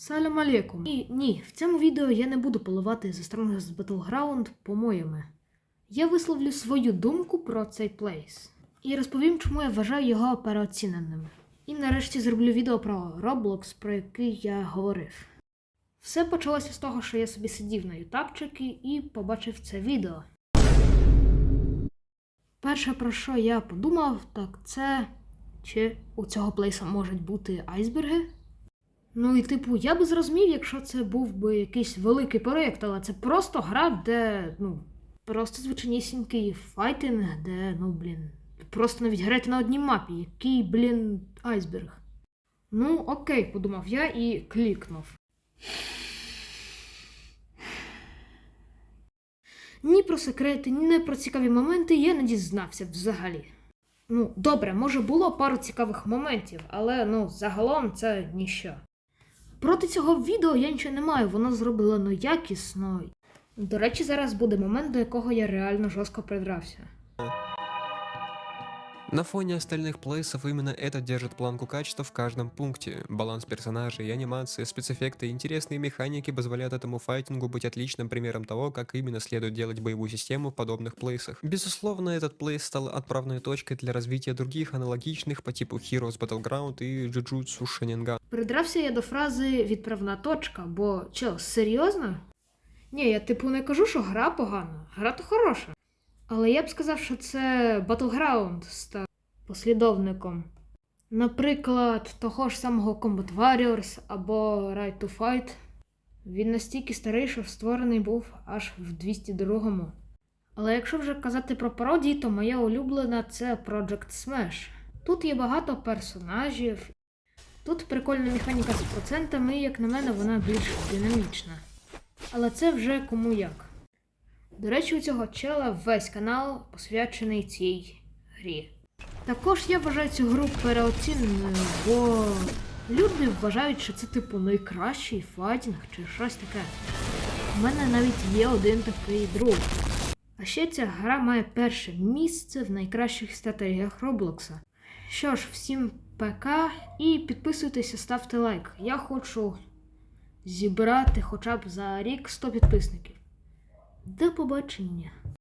Салям алейкум. І ні, в цьому відео я не буду поливати The Strongest Battleground помоями. Я висловлю свою думку про цей плейс і розповім, чому я вважаю його переоціненим. І нарешті зроблю відео про Roblox, про який я говорив. Все почалося з того, що я собі сидів на ютабчики і побачив це відео. Перше, про що я подумав, так це чи у цього плейса можуть бути айсберги. Ну і типу, я би зрозумів, якщо це був би якийсь великий проєкт, але це просто гра, де, ну, просто звичайнісінький файтинг, де, ну, блін, просто навіть грати на одній мапі. Який, блін, айсберг. Ну, окей, подумав я і клікнув. Ні про секрети, ні про цікаві моменти я не дізнався взагалі. Ну, добре, може було пару цікавих моментів, але ну, загалом це ніщо. Проти цього відео я нічого не маю, воно зроблено якісно. До речі, зараз буде момент, до якого я реально жорстко придрався. На фоне остальных плейсов именно это держит планку качества в каждом пункте. Баланс персонажей и анимации, спецэффекты и интересные механики позволяют этому файтингу быть отличным примером того, как именно следует делать боевую систему в подобных плейсах. Безусловно, этот плейс стал отправной точкой для развития других аналогичных по типу Heroes Battleground и Jujutsu Sharingan. Придрався я до фрази відправна точка, бо чел, серйозно? Ні, я типу не кажу, що гра погана, гра то хороша. Але я б сказав, що це Battleground став послідовником. Наприклад, того ж самого Combat Warriors або Right to Fight. Він настільки старий, що створений був аж в 202-му. Але якщо вже казати про пародії, то моя улюблена це Project Smash. Тут є багато персонажів, Тут прикольна механіка з процентами, і, як на мене, вона більш динамічна. Але це вже кому як. До речі, у цього чела весь канал посвячений цій грі. Також я вважаю цю гру переоціненою, бо люди вважають, що це типу найкращий файтінг чи щось таке. У мене навіть є один такий друг. А ще ця гра має перше місце в найкращих стратегіях Роблокса. Що ж, всім ПК і підписуйтеся, ставте лайк. Я хочу зібрати хоча б за рік 100 підписників. До побачення!